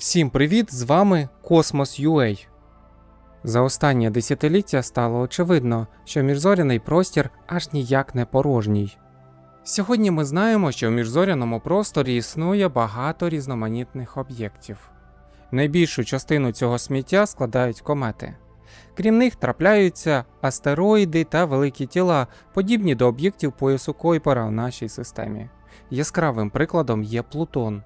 Всім привіт! З вами Космос UA. За останнє десятиліття стало очевидно, що міжзоряний простір аж ніяк не порожній. Сьогодні ми знаємо, що в міжзоряному просторі існує багато різноманітних об'єктів. Найбільшу частину цього сміття складають комети. Крім них трапляються астероїди та великі тіла, подібні до об'єктів поясу Койпера в нашій системі. Яскравим прикладом є Плутон.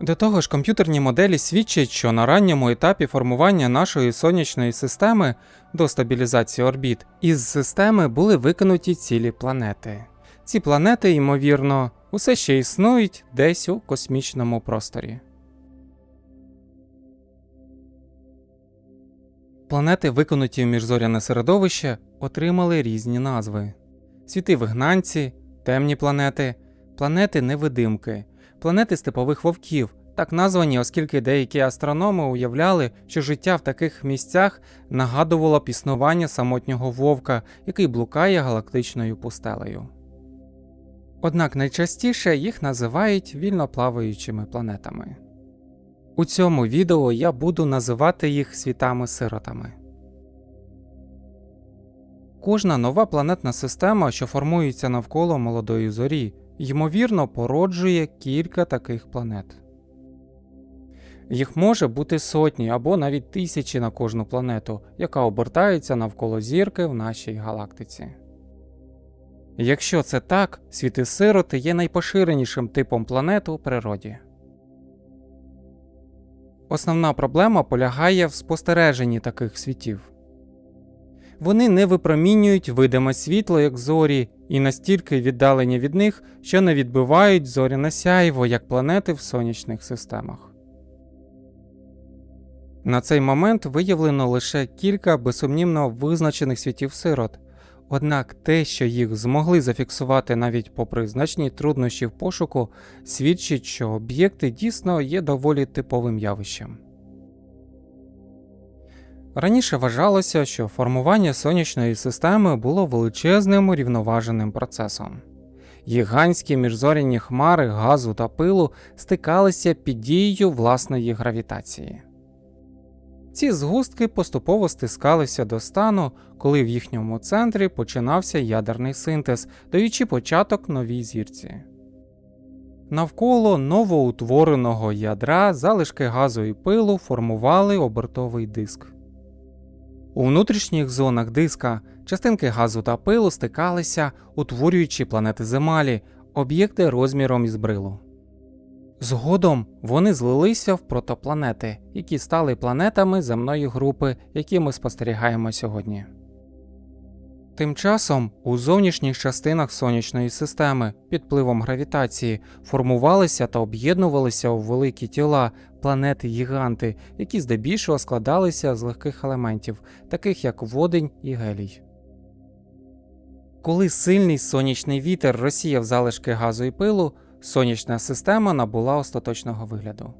До того ж, комп'ютерні моделі свідчать, що на ранньому етапі формування нашої сонячної системи до стабілізації орбіт із системи були викинуті цілі планети. Ці планети, ймовірно, усе ще існують десь у космічному просторі. Планети, викинуті в міжзоряне середовище, отримали різні назви: світи вигнанці, темні планети, планети невидимки, планети степових вовків, так названі, оскільки деякі астрономи уявляли, що життя в таких місцях нагадувало б існування самотнього вовка, який блукає галактичною пустелею. Однак найчастіше їх називають вільноплаваючими планетами. У цьому відео я буду називати їх світами-сиротами. Кожна нова планетна система, що формується навколо молодої зорі, ймовірно породжує кілька таких планет. Їх може бути сотні або навіть тисячі на кожну планету, яка обертається навколо зірки в нашій галактиці. Якщо це так, світи сироти є найпоширенішим типом планет у природі. Основна проблема полягає в спостереженні таких світів. Вони не випромінюють видиме світло, як зорі, і настільки віддалені від них, що не відбивають зоряне сяйво, як планети в сонячних системах. На цей момент виявлено лише кілька безсумнівно визначених світів сирот, однак те, що їх змогли зафіксувати навіть попри значні труднощі в пошуку, свідчить, що об'єкти дійсно є доволі типовим явищем. Раніше вважалося, що формування сонячної системи було величезним рівноваженим процесом. Гігантські міжзоряні хмари газу та пилу стикалися під дією власної гравітації. Ці згустки поступово стискалися до стану, коли в їхньому центрі починався ядерний синтез, даючи початок новій зірці. Навколо новоутвореного ядра залишки газу і пилу формували обертовий диск. У внутрішніх зонах диска частинки газу та пилу стикалися, утворюючи планети Земалі, об'єкти розміром із брилу. Згодом вони злилися в протопланети, які стали планетами земної групи, які ми спостерігаємо сьогодні. Тим часом у зовнішніх частинах сонячної системи під впливом гравітації формувалися та об'єднувалися у великі тіла планети-гіганти, які здебільшого складалися з легких елементів, таких як водень і гелій. Коли сильний сонячний вітер розсіяв залишки газу і пилу, сонячна система набула остаточного вигляду.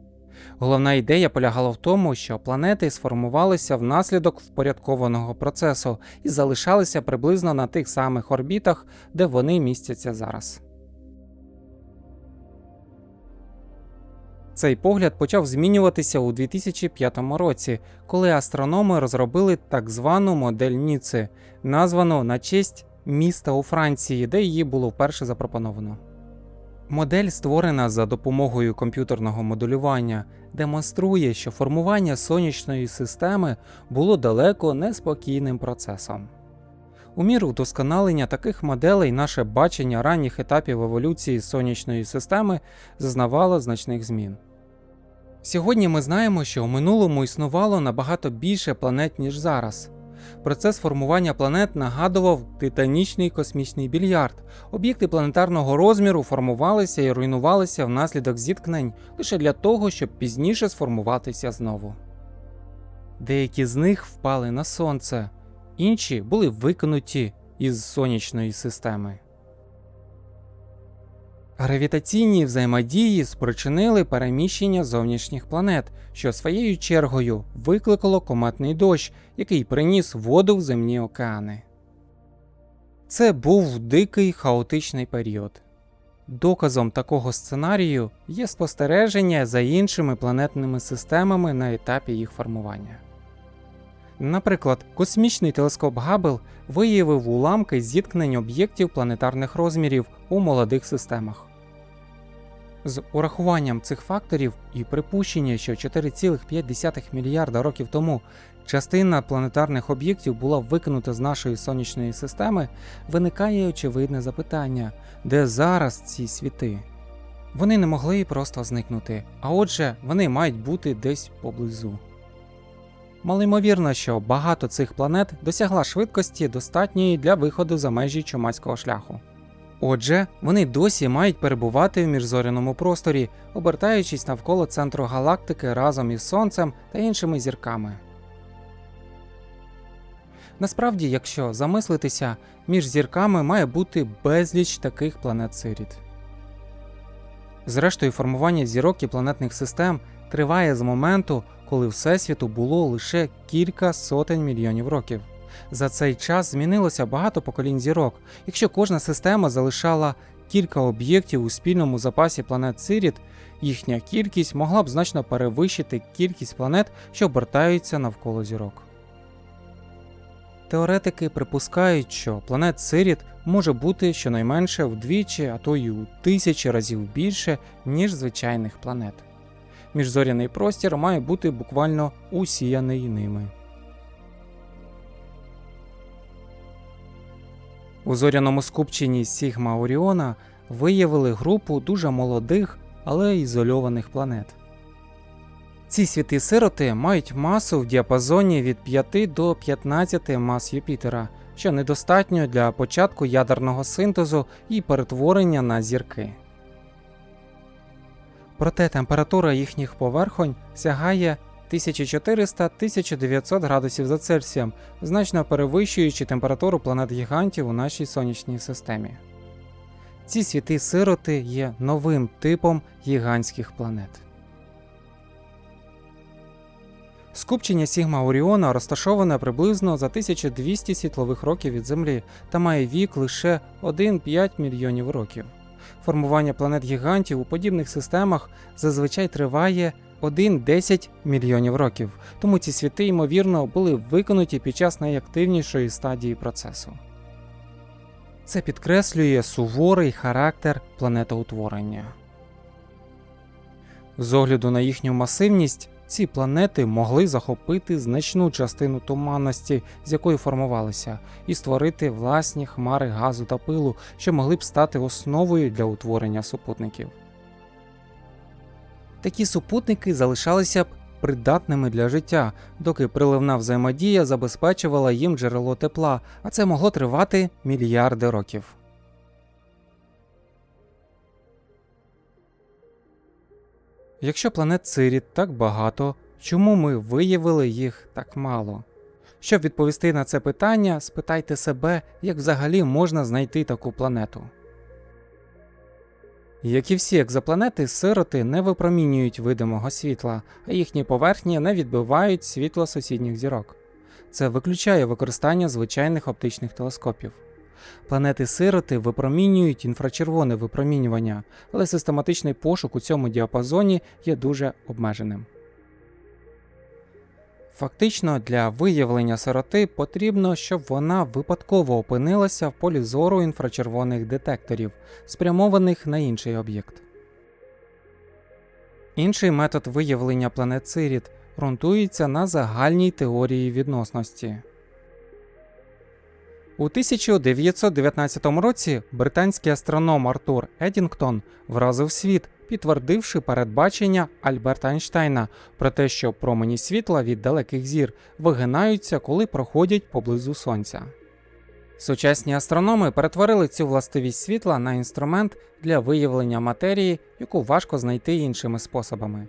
Головна ідея полягала в тому, що планети сформувалися внаслідок впорядкованого процесу і залишалися приблизно на тих самих орбітах, де вони містяться зараз. Цей погляд почав змінюватися у 2005 році, коли астрономи розробили так звану модель Ніци, названу на честь міста у Франції, де її було вперше запропоновано. Модель, створена за допомогою комп'ютерного моделювання, демонструє, що формування сонячної системи було далеко неспокійним процесом. У міру вдосконалення таких моделей наше бачення ранніх етапів еволюції сонячної системи зазнавало значних змін. Сьогодні ми знаємо, що у минулому існувало набагато більше планет, ніж зараз. Процес формування планет нагадував титанічний космічний більярд. Об'єкти планетарного розміру формувалися і руйнувалися внаслідок зіткнень лише для того, щоб пізніше сформуватися знову. Деякі з них впали на сонце, інші були викинуті із сонячної системи. Гравітаційні взаємодії спричинили переміщення зовнішніх планет, що своєю чергою викликало кометний дощ, який приніс воду в земні океани. Це був дикий хаотичний період. Доказом такого сценарію є спостереження за іншими планетними системами на етапі їх формування. Наприклад, космічний телескоп Габбл виявив уламки зіткнень об'єктів планетарних розмірів у молодих системах. З урахуванням цих факторів і припущення, що 4,5 мільярда років тому частина планетарних об'єктів була викинута з нашої сонячної системи, виникає очевидне запитання, де зараз ці світи? Вони не могли просто зникнути, а отже, вони мають бути десь поблизу. Малоймовірно, що багато цих планет досягла швидкості достатньої для виходу за межі чумацького шляху. Отже, вони досі мають перебувати в міжзоряному просторі, обертаючись навколо центру галактики разом із Сонцем та іншими зірками. Насправді, якщо замислитися, між зірками має бути безліч таких планет Сиріт. Зрештою, формування зірок і планетних систем триває з моменту, коли Всесвіту було лише кілька сотень мільйонів років. За цей час змінилося багато поколінь зірок. Якщо кожна система залишала кілька об'єктів у спільному запасі планет Сиріт, їхня кількість могла б значно перевищити кількість планет, що обертаються навколо зірок. Теоретики припускають, що планет Сиріт може бути щонайменше вдвічі, а то й у тисячі разів більше, ніж звичайних планет. Міжзоряний простір має бути буквально усіяний ними. У зоряному скупченні Сігма Оріона виявили групу дуже молодих, але ізольованих планет. Ці світи сироти мають масу в діапазоні від 5 до 15 мас Юпітера, що недостатньо для початку ядерного синтезу і перетворення на зірки. Проте температура їхніх поверхонь сягає 1400-1900 градусів за Цельсієм, значно перевищуючи температуру планет гігантів у нашій сонячній системі. Ці світи сироти є новим типом гігантських планет. Скупчення Сігма Оріона розташоване приблизно за 1200 світлових років від Землі та має вік лише 1-5 мільйонів років. Формування планет гігантів у подібних системах зазвичай триває 1-10 мільйонів років, тому ці світи, ймовірно, були виконуті під час найактивнішої стадії процесу. Це підкреслює суворий характер планетоутворення. З огляду на їхню масивність, ці планети могли захопити значну частину туманності, з якої формувалися, і створити власні хмари газу та пилу, що могли б стати основою для утворення супутників. Такі супутники залишалися б придатними для життя, доки приливна взаємодія забезпечувала їм джерело тепла, а це могло тривати мільярди років. Якщо планет Циріт так багато, чому ми виявили їх так мало? Щоб відповісти на це питання, спитайте себе, як взагалі можна знайти таку планету. Як і всі екзопланети, сироти не випромінюють видимого світла, а їхні поверхні не відбивають світло сусідніх зірок. Це виключає використання звичайних оптичних телескопів. Планети сироти випромінюють інфрачервоне випромінювання, але систематичний пошук у цьому діапазоні є дуже обмеженим. Фактично, для виявлення сироти потрібно, щоб вона випадково опинилася в полі зору інфрачервоних детекторів, спрямованих на інший об'єкт. Інший метод виявлення планет Сиріт ґрунтується на загальній теорії відносності. У 1919 році британський астроном Артур Едінгтон вразив світ, підтвердивши передбачення Альберта Ейнштейна про те, що промені світла від далеких зір вигинаються, коли проходять поблизу сонця. Сучасні астрономи перетворили цю властивість світла на інструмент для виявлення матерії, яку важко знайти іншими способами.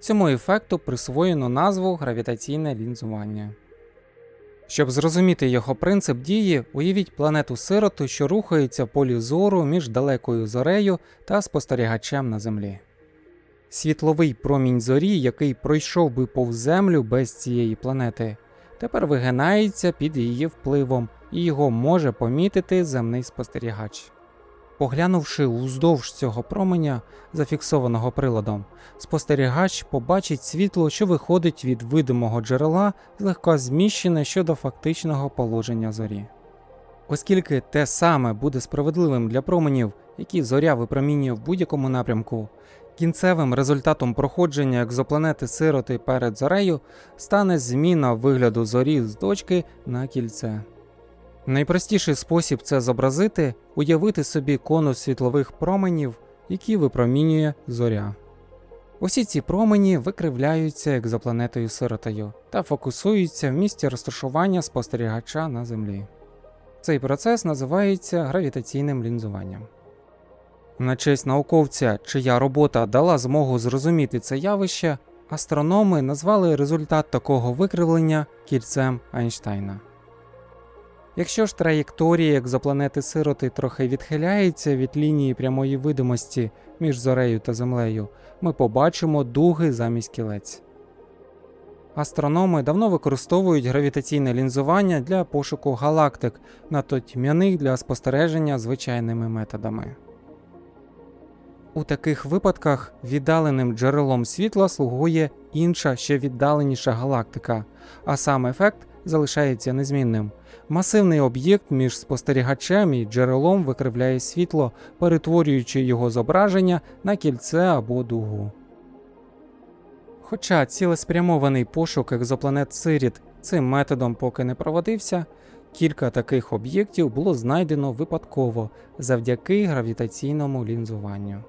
Цьому ефекту присвоєно назву гравітаційне лінзування. Щоб зрозуміти його принцип дії, уявіть планету сироту, що рухається в полі зору між далекою зорею та спостерігачем на Землі. Світловий промінь зорі, який пройшов би повз Землю без цієї планети, тепер вигинається під її впливом і його може помітити земний спостерігач. Поглянувши уздовж цього променя, зафіксованого приладом, спостерігач побачить світло, що виходить від видимого джерела, злегка зміщене щодо фактичного положення зорі. Оскільки те саме буде справедливим для променів, які зоря випромінює в будь-якому напрямку, кінцевим результатом проходження екзопланети сироти перед зорею стане зміна вигляду зорі з точки на кільце. Найпростіший спосіб це зобразити уявити собі конус світлових променів, які випромінює зоря. Усі ці промені викривляються екзопланетою сиротою та фокусуються в місці розташування спостерігача на Землі. Цей процес називається гравітаційним лінзуванням. На честь науковця, чия робота дала змогу зрозуміти це явище, астрономи назвали результат такого викривлення кільцем Айнштайна. Якщо ж траєкторія екзопланети сироти трохи відхиляється від лінії прямої видимості між зорею та землею, ми побачимо дуги замість кілець. Астрономи давно використовують гравітаційне лінзування для пошуку галактик, надто тьмяних для спостереження звичайними методами. У таких випадках віддаленим джерелом світла слугує інша ще віддаленіша галактика, а сам ефект залишається незмінним. Масивний об'єкт між спостерігачем і джерелом викривляє світло, перетворюючи його зображення на кільце або дугу. Хоча цілеспрямований пошук екзопланет Сиріт цим методом поки не проводився, кілька таких об'єктів було знайдено випадково завдяки гравітаційному лінзуванню.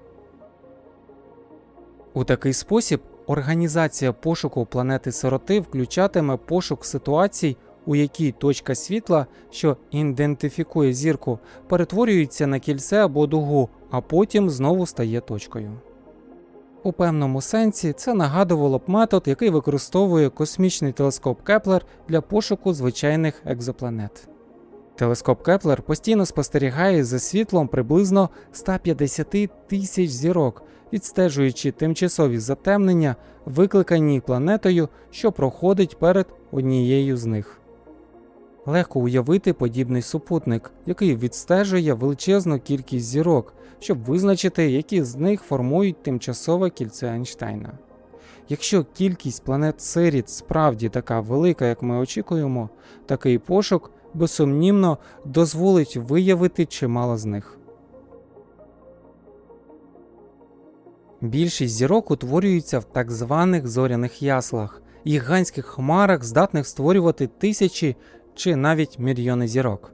У такий спосіб організація пошуку планети сироти включатиме пошук ситуацій, у якій точка світла, що ідентифікує зірку, перетворюється на кільце або дугу, а потім знову стає точкою. У певному сенсі це нагадувало б метод, який використовує космічний телескоп Кеплер для пошуку звичайних екзопланет. Телескоп Кеплер постійно спостерігає за світлом приблизно 150 тисяч зірок, відстежуючи тимчасові затемнення, викликані планетою, що проходить перед однією з них. Легко уявити подібний супутник, який відстежує величезну кількість зірок, щоб визначити, які з них формують тимчасове кільце Ейнштейна. Якщо кількість планет Сиріт справді така велика, як ми очікуємо, такий пошук безсумнівно дозволить виявити чимало з них. Більшість зірок утворюються в так званих зоряних яслах, гігантських хмарах, здатних створювати тисячі чи навіть мільйони зірок.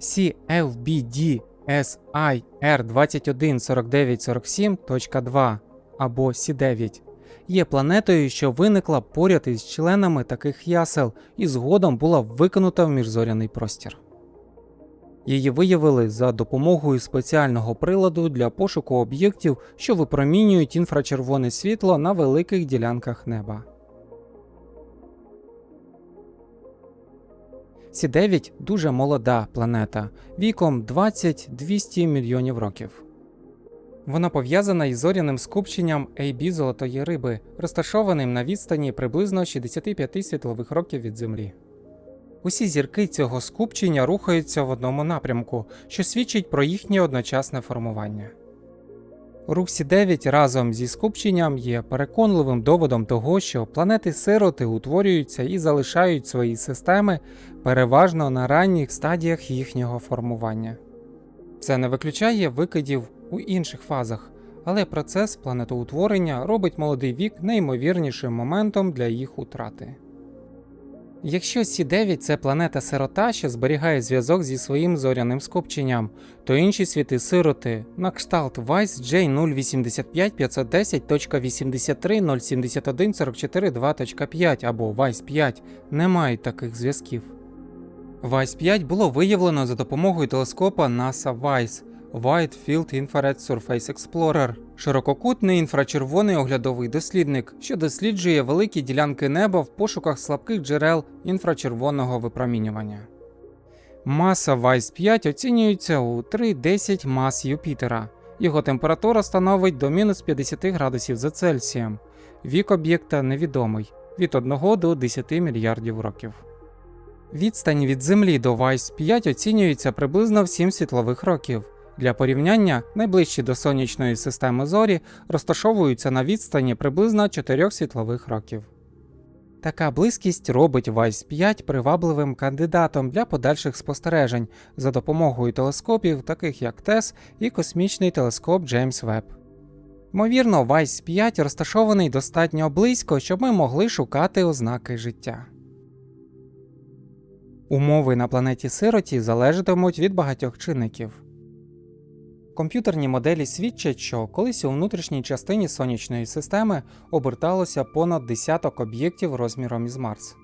CFBD SIR 214947.2 або C9 є планетою, що виникла поряд із членами таких ясел і згодом була викинута в міжзоряний простір. Її виявили за допомогою спеціального приладу для пошуку об'єктів, що випромінюють інфрачервоне світло на великих ділянках неба. Сі9 дуже молода планета віком 20-200 мільйонів років. Вона пов'язана із зоряним скупченням AB золотої риби, розташованим на відстані приблизно 65 світлових років від Землі. Усі зірки цього скупчення рухаються в одному напрямку, що свідчить про їхнє одночасне формування. Рух Сі9 разом зі скупченням є переконливим доводом того, що планети сироти утворюються і залишають свої системи переважно на ранніх стадіях їхнього формування. Це не виключає викидів у інших фазах, але процес планетоутворення робить молодий вік неймовірнішим моментом для їх утрати. Якщо Сі9 це планета сирота, що зберігає зв'язок зі своїм зоряним скупченням, то інші світи сироти. На кшталт Vice J08555010.83.071.44.2.5 або Vice 5 не мають таких зв'язків. Vice 5 було виявлено за допомогою телескопа NASA WISE Wide Field Infrared Surface Explorer ширококутний інфрачервоний оглядовий дослідник, що досліджує великі ділянки неба в пошуках слабких джерел інфрачервоного випромінювання. Маса WISE 5 оцінюється у 3-10 мас Юпітера. Його температура становить до мінус 50 градусів за Цельсієм. Вік об'єкта невідомий від 1 до 10 мільярдів років. Відстань від Землі до WISE 5 оцінюється приблизно в 7 світлових років. Для порівняння найближчі до сонячної системи зорі розташовуються на відстані приблизно 4 світлових років. Така близькість робить Вайс 5 привабливим кандидатом для подальших спостережень за допомогою телескопів, таких як ТЕС і космічний телескоп Джеймс Веб. Ймовірно, Вайс 5 розташований достатньо близько, щоб ми могли шукати ознаки життя. Умови на планеті Сироті залежатимуть від багатьох чинників. Комп'ютерні моделі свідчать, що колись у внутрішній частині сонячної системи оберталося понад десяток об'єктів розміром із Марс.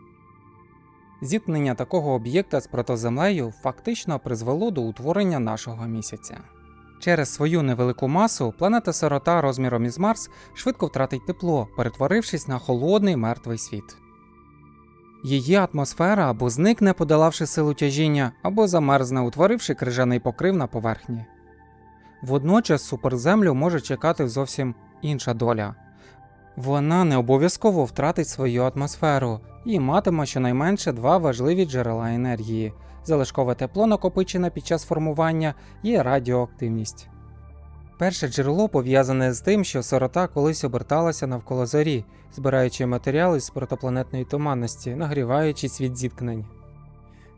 Зіткнення такого об'єкта з протоземлею фактично призвело до утворення нашого місяця. Через свою невелику масу планета сирота розміром із Марс швидко втратить тепло, перетворившись на холодний мертвий світ. Її атмосфера або зникне, подолавши силу тяжіння, або замерзне, утворивши крижаний покрив на поверхні. Водночас суперземлю може чекати зовсім інша доля. Вона не обов'язково втратить свою атмосферу і матиме щонайменше два важливі джерела енергії залишкове тепло, накопичене під час формування, і радіоактивність. Перше джерело пов'язане з тим, що сирота колись оберталася навколо зорі, збираючи матеріали з протопланетної туманності, нагріваючись від зіткнень.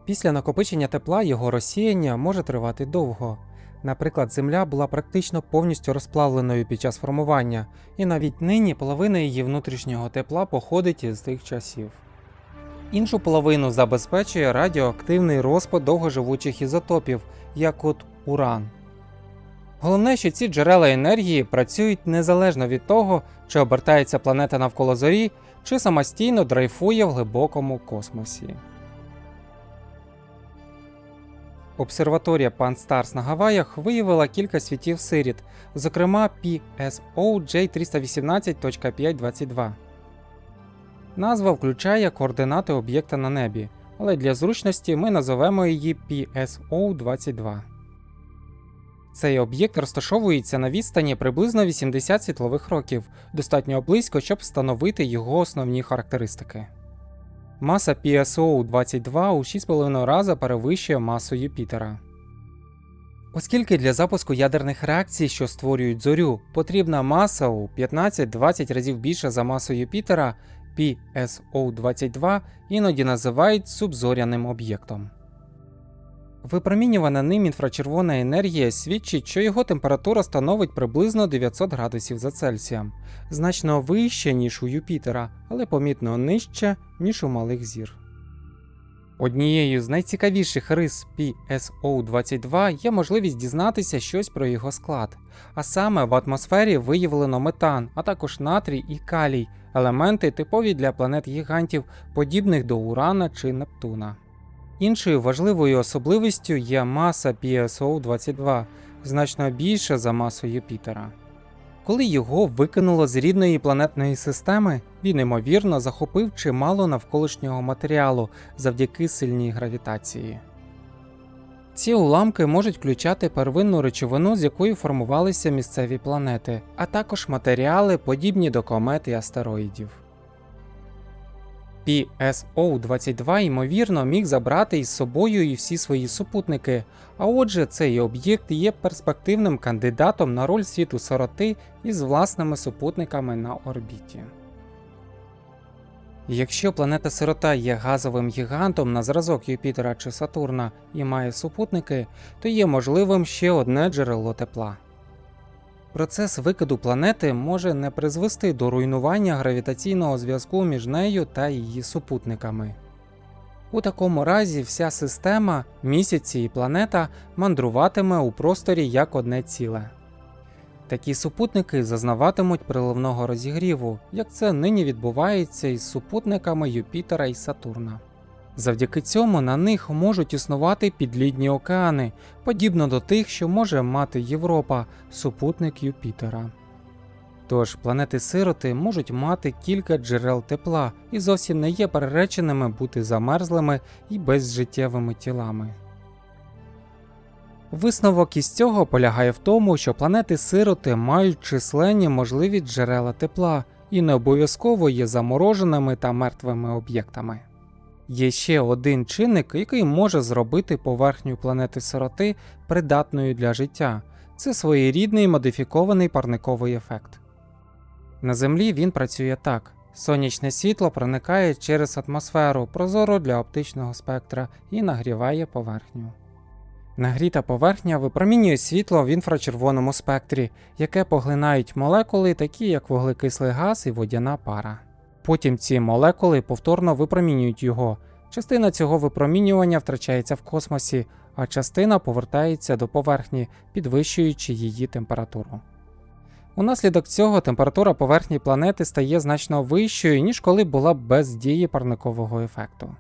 Після накопичення тепла його розсіяння може тривати довго. Наприклад, Земля була практично повністю розплавленою під час формування, і навіть нині половина її внутрішнього тепла походить із тих часів. Іншу половину забезпечує радіоактивний розпад довгоживучих ізотопів, як от уран. Головне, що ці джерела енергії працюють незалежно від того, чи обертається планета навколо зорі, чи самостійно дрейфує в глибокому космосі. Обсерваторія Pan-STARRS на Гаваях виявила кілька світів сиріт, зокрема PSO J318.522. Назва включає координати об'єкта на небі, але для зручності ми назовемо її PSO-22. Цей об'єкт розташовується на відстані приблизно 80 світлових років, достатньо близько, щоб встановити його основні характеристики. Маса PSO-22 у 6,5 рази перевищує масу Юпітера. Оскільки для запуску ядерних реакцій, що створюють зорю, потрібна маса у 15-20 разів більша за масу Юпітера, PSO-22 іноді називають субзоряним об'єктом. Випромінювана ним інфрачервона енергія свідчить, що його температура становить приблизно 900 градусів за Цельсієм, значно вище, ніж у Юпітера, але помітно нижче, ніж у малих зір. Однією з найцікавіших рис PSO-22 є можливість дізнатися щось про його склад, а саме в атмосфері виявлено метан, а також натрій і калій, елементи типові для планет гігантів, подібних до Урана чи Нептуна. Іншою важливою особливістю є маса PSO-22, значно більша за масу Юпітера. Коли його викинуло з рідної планетної системи, він ймовірно захопив чимало навколишнього матеріалу завдяки сильній гравітації. Ці уламки можуть включати первинну речовину, з якої формувалися місцеві планети, а також матеріали, подібні до комет і астероїдів. PSO-22 ймовірно міг забрати із собою і всі свої супутники, а отже, цей об'єкт є перспективним кандидатом на роль світу сироти із власними супутниками на орбіті. Якщо планета сирота є газовим гігантом на зразок Юпітера чи Сатурна і має супутники, то є можливим ще одне джерело тепла. Процес викиду планети може не призвести до руйнування гравітаційного зв'язку між нею та її супутниками. У такому разі вся система, місяці і планета мандруватиме у просторі як одне ціле. Такі супутники зазнаватимуть приливного розігріву, як це нині відбувається із супутниками Юпітера і Сатурна. Завдяки цьому на них можуть існувати підлідні океани, подібно до тих, що може мати Європа, супутник Юпітера. Тож планети сироти можуть мати кілька джерел тепла і зовсім не є перереченими бути замерзлими і безжиттєвими тілами. Висновок із цього полягає в тому, що планети сироти мають численні можливі джерела тепла і не обов'язково є замороженими та мертвими об'єктами. Є ще один чинник, який може зробити поверхню планети сироти придатною для життя це своєрідний модифікований парниковий ефект. На Землі він працює так: сонячне світло проникає через атмосферу прозоро для оптичного спектра і нагріває поверхню. Нагріта поверхня випромінює світло в інфрачервоному спектрі, яке поглинають молекули, такі як вуглекислий газ і водяна пара. Потім ці молекули повторно випромінюють його. Частина цього випромінювання втрачається в космосі, а частина повертається до поверхні, підвищуючи її температуру. Унаслідок цього температура поверхні планети стає значно вищою, ніж коли була без дії парникового ефекту.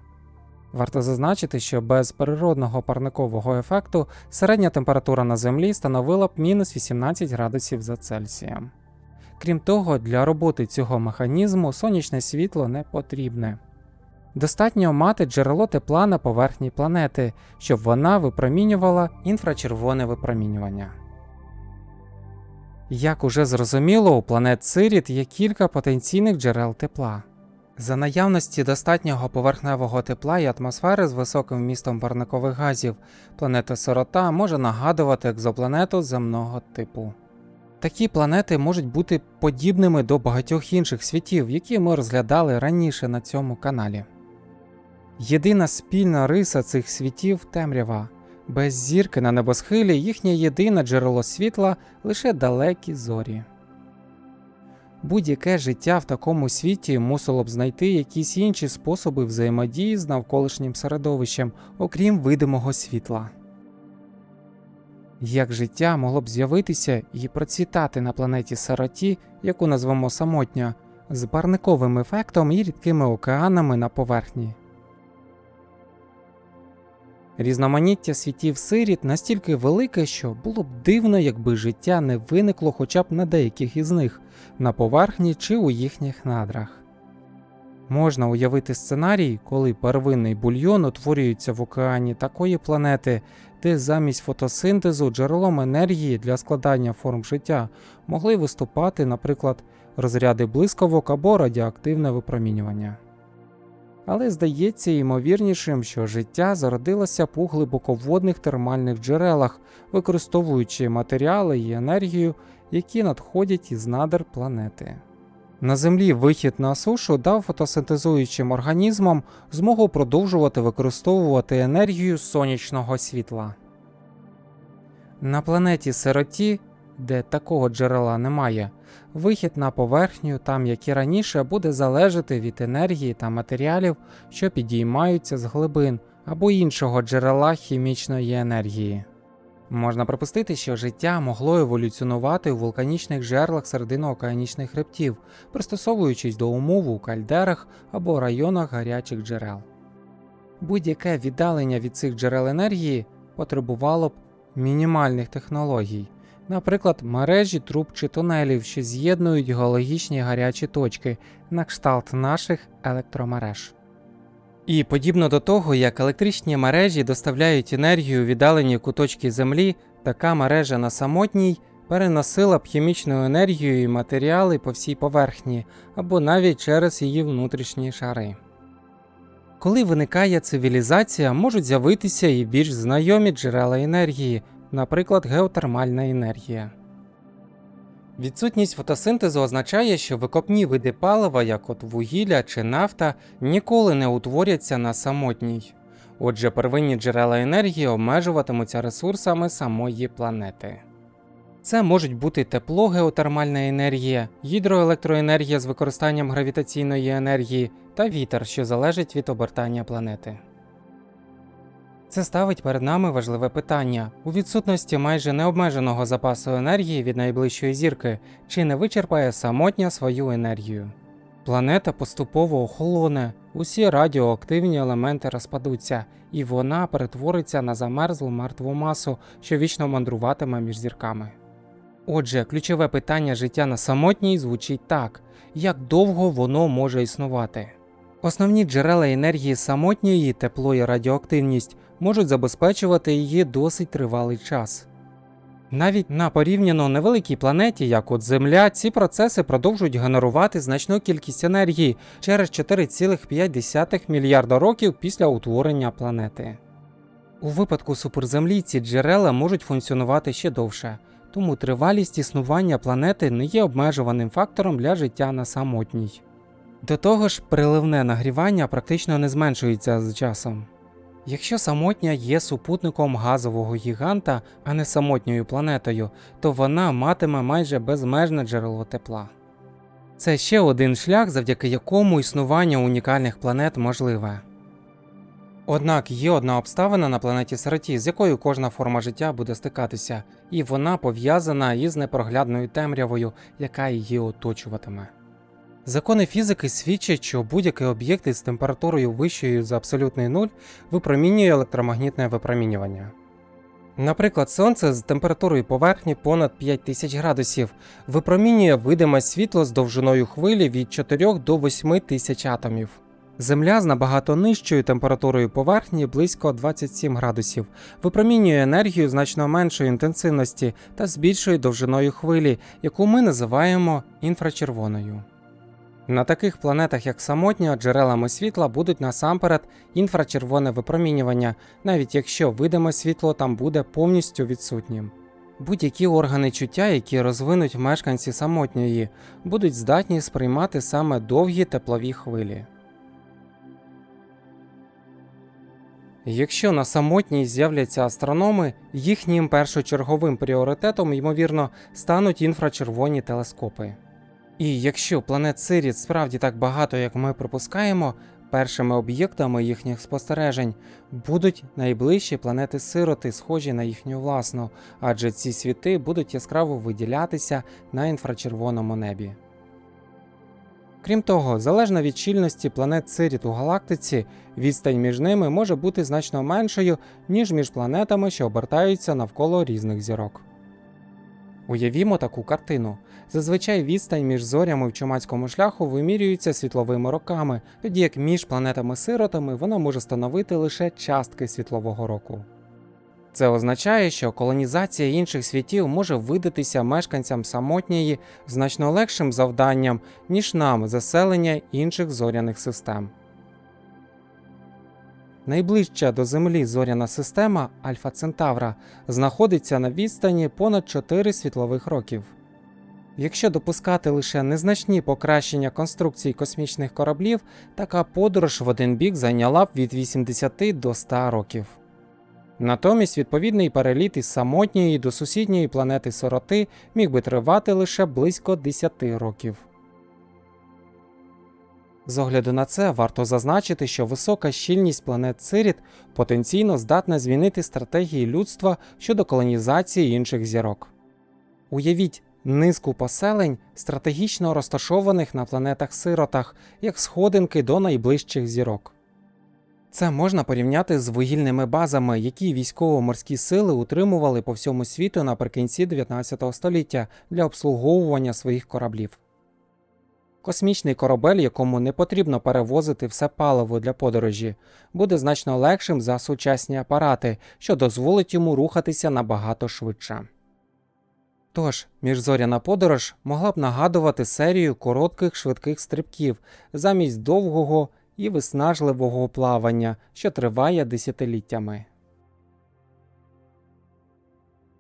Варто зазначити, що без природного парникового ефекту середня температура на Землі становила б мінус 18 градусів за Цельсієм. Крім того, для роботи цього механізму сонячне світло не потрібне. Достатньо мати джерело тепла на поверхні планети, щоб вона випромінювала інфрачервоне випромінювання. Як уже зрозуміло, у планет Сиріт є кілька потенційних джерел тепла. За наявності достатнього поверхневого тепла і атмосфери з високим вмістом парникових газів, планета Сирота може нагадувати екзопланету земного типу. Такі планети можуть бути подібними до багатьох інших світів, які ми розглядали раніше на цьому каналі. Єдина спільна риса цих світів темрява. Без зірки на небосхилі їхнє єдине джерело світла лише далекі зорі. Будь-яке життя в такому світі мусило б знайти якісь інші способи взаємодії з навколишнім середовищем, окрім видимого світла. Як життя могло б з'явитися і процвітати на планеті Сараті, яку назвемо самотня, з парниковим ефектом і рідкими океанами на поверхні? Різноманіття світів сиріт настільки велике, що було б дивно, якби життя не виникло хоча б на деяких із них, на поверхні чи у їхніх надрах. Можна уявити сценарій, коли первинний бульйон утворюється в океані такої планети, де замість фотосинтезу джерелом енергії для складання форм життя могли виступати, наприклад, розряди блискавок або радіоактивне випромінювання. Але здається ймовірнішим, що життя зародилося у глибоководних термальних джерелах, використовуючи матеріали і енергію, які надходять із надр планети. На Землі вихід на сушу дав фотосинтезуючим організмам змогу продовжувати використовувати енергію сонячного світла. На планеті Сироті, де такого джерела немає, вихід на поверхню, там як і раніше, буде залежати від енергії та матеріалів, що підіймаються з глибин або іншого джерела хімічної енергії. Можна припустити, що життя могло еволюціонувати у вулканічних жерлах серединоокеанічних хребтів, пристосовуючись до умов у кальдерах або районах гарячих джерел. Будь-яке віддалення від цих джерел енергії потребувало б мінімальних технологій, наприклад, мережі труб чи тунелів, що з'єднують геологічні гарячі точки на кшталт наших електромереж. І подібно до того, як електричні мережі доставляють енергію віддалені куточки Землі, така мережа на самотній переносила б хімічну енергію і матеріали по всій поверхні або навіть через її внутрішні шари. Коли виникає цивілізація, можуть з'явитися і більш знайомі джерела енергії, наприклад, геотермальна енергія. Відсутність фотосинтезу означає, що викопні види палива, як от вугілля чи нафта, ніколи не утворяться на самотній. Отже, первинні джерела енергії обмежуватимуться ресурсами самої планети. Це можуть бути тепло геотермальна енергія, гідроелектроенергія з використанням гравітаційної енергії та вітер, що залежить від обертання планети. Це ставить перед нами важливе питання у відсутності майже необмеженого запасу енергії від найближчої зірки, чи не вичерпає самотня свою енергію. Планета поступово охолоне, усі радіоактивні елементи розпадуться, і вона перетвориться на замерзлу мертву масу, що вічно мандруватиме між зірками. Отже, ключове питання життя на самотній звучить так: як довго воно може існувати? Основні джерела енергії самотньої, тепло і радіоактивність можуть забезпечувати її досить тривалий час. Навіть на порівняно невеликій планеті, як от Земля, ці процеси продовжують генерувати значну кількість енергії через 4,5 мільярда років після утворення планети. У випадку суперземлі ці джерела можуть функціонувати ще довше, тому тривалість існування планети не є обмежуваним фактором для життя на самотній. До того ж, приливне нагрівання практично не зменшується з часом. Якщо самотня є супутником газового гіганта, а не самотньою планетою, то вона матиме майже безмежне джерело тепла. Це ще один шлях, завдяки якому існування унікальних планет можливе. Однак є одна обставина на планеті Сироті, з якою кожна форма життя буде стикатися, і вона пов'язана із непроглядною темрявою, яка її оточуватиме. Закони фізики свідчать, що будь-який об'єкт із температурою вищою за абсолютний нуль випромінює електромагнітне випромінювання. Наприклад, Сонце з температурою поверхні понад 5000 градусів випромінює видиме світло з довжиною хвилі від 4 до 8 тисяч атомів. Земля з набагато нижчою температурою поверхні близько 27 градусів випромінює енергію значно меншої інтенсивності та з більшою довжиною хвилі, яку ми називаємо інфрачервоною. На таких планетах, як самотня, джерелами світла будуть насамперед інфрачервоне випромінювання, навіть якщо видиме світло там буде повністю відсутнім. Будь-які органи чуття, які розвинуть мешканці самотньої, будуть здатні сприймати саме довгі теплові хвилі. Якщо на самотній з'являться астрономи, їхнім першочерговим пріоритетом, ймовірно, стануть інфрачервоні телескопи. І якщо планет Сиріт справді так багато, як ми припускаємо, першими об'єктами їхніх спостережень будуть найближчі планети сироти, схожі на їхню власну, адже ці світи будуть яскраво виділятися на інфрачервоному небі. Крім того, залежно від щільності планет Сиріт у галактиці, відстань між ними може бути значно меншою, ніж між планетами, що обертаються навколо різних зірок. Уявімо таку картину. Зазвичай відстань між зорями в чумацькому шляху вимірюється світловими роками, тоді як між планетами-сиротами вона може становити лише частки світлового року. Це означає, що колонізація інших світів може видатися мешканцям самотньої значно легшим завданням, ніж нам заселення інших зоряних систем. Найближча до Землі зоряна система Альфа Центавра знаходиться на відстані понад 4 світлових років. Якщо допускати лише незначні покращення конструкцій космічних кораблів, така подорож в один бік зайняла б від 80 до 100 років. Натомість відповідний переліт із самотньої до сусідньої планети Сороти міг би тривати лише близько 10 років. З огляду на це варто зазначити, що висока щільність планет Циріт потенційно здатна змінити стратегії людства щодо колонізації інших зірок. Уявіть низку поселень, стратегічно розташованих на планетах сиротах, як сходинки до найближчих зірок. Це можна порівняти з вугільними базами, які військово-морські сили утримували по всьому світу наприкінці 19 століття для обслуговування своїх кораблів. Космічний корабель, якому не потрібно перевозити все паливо для подорожі, буде значно легшим за сучасні апарати, що дозволить йому рухатися набагато швидше. Тож, міжзоряна подорож могла б нагадувати серію коротких швидких стрибків замість довгого і виснажливого плавання, що триває десятиліттями.